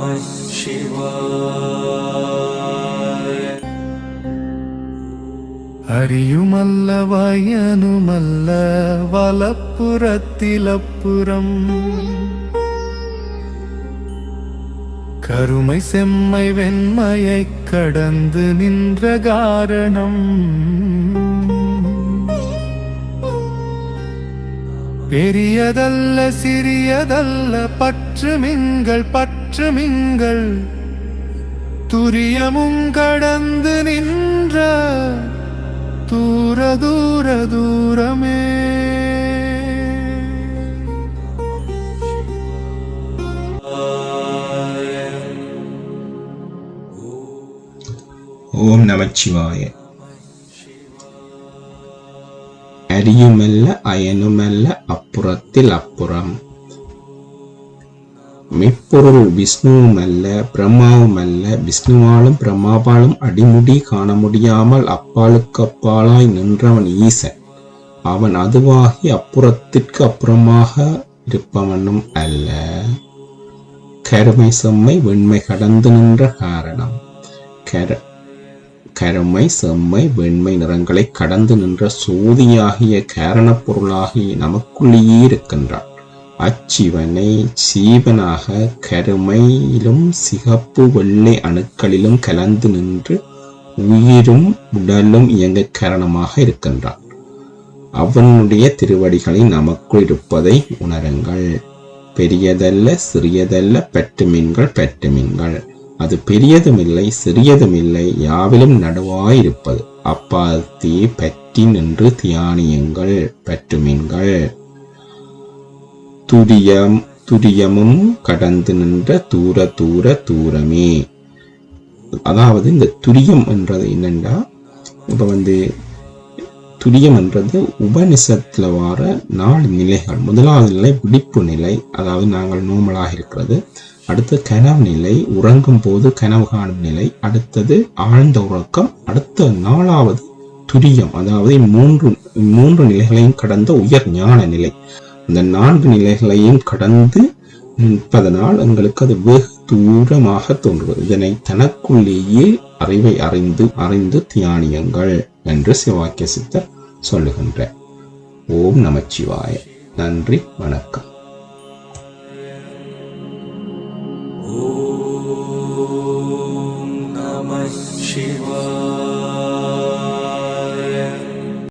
நம சிவாய அறியுமல்லவயனுமல்ல வலப்புறத்திலப்புறம். கருமை செம்மை வெண்மையை கடந்து நின்ற காரணம். பெரியதல்ல சிறியதல்ல பற்றுமிங்கள் பற்றுமிங்கள் துரியமும் கடந்து நின்ற தூர தூர தூரமே. ஓம் நமச்சிவாய. அரியுமல்ல அயனுமல்ல அப்புறத்தில் அப்புறம். மெய்ப்பொருள் விஷ்ணுவுமல்ல பிரம்மாவுமல்ல விஷ்ணுவாலும் பிரம்மாவாலும் அடிமுடி காண முடியாமல் அப்பாலுக்கு அப்பாலாய் நின்றவன் ஈசன். அவன் அதுவாகி அப்புறத்திற்கு அப்புறமாக இருப்பவனும் அல்ல. கருமை செம்மை வெண்மை கடந்து நின்ற காரணம். கர கருமை செம்மை வெண்மை நிறங்களை கடந்து நின்ற சோதியாகிய காரணப் பொருளாகிய நமக்குள்ளேயே இருக்கின்றான். அச்சிவனை சீவனாக கருமையிலும் சிகப்பு வெள்ளை அணுக்களிலும் கலந்து நின்று உயிரும் உடலும் இயங்க காரணமாக இருக்கின்றான். அவனுடைய திருவடிகளை நமக்குள் இருப்பதை உணருங்கள். பெரியதல்ல சிறியதல்ல பெற்று மீன்கள் பெற்று மீன்கள். அது பெரியதுமில்லை சிறியதுமில்லை யாவிலும் நடுவாயிருப்பது. அப்பாத்தி பற்றி நின்று தியானியுங்கள் பற்றுமீன்கள். துரியம் துரியமும் கடந்து நின்ற தூர தூர தூரமே. அதாவது இந்த துரியம் என்றது என்னென்னா இப்போ வந்து துரியம் என்றது உபநிஷத்தில் வார நாலு நிலைகள். முதலாவது நிலை விழிப்பு நிலை. அதாவது நாங்கள் நோமலாக இருக்கிறது. அடுத்து கனவு நிலை உறங்கும் போது கனவு காணும் நிலை அடுத்தது ஆழ்ந்த உறக்கம் அடுத்த நாலாவது துரியம் அதாவது மூன்று மூன்று நிலைகளையும் கடந்த உயர் ஞான நிலை. அந்த நான்கு நிலைகளையும் கடந்து நிற்பதனால் எங்களுக்கு அது வெகு தூரமாக தோன்றுவது. இதனை தனக்குள்ளேயே அறிவை அறிந்து அறிந்து தியானியங்கள் என்று சிவாக்கிய சித்தர் சொல்லுகின்ற ஓம் நமச்சிவாய. நன்றி வணக்கம். Shiva.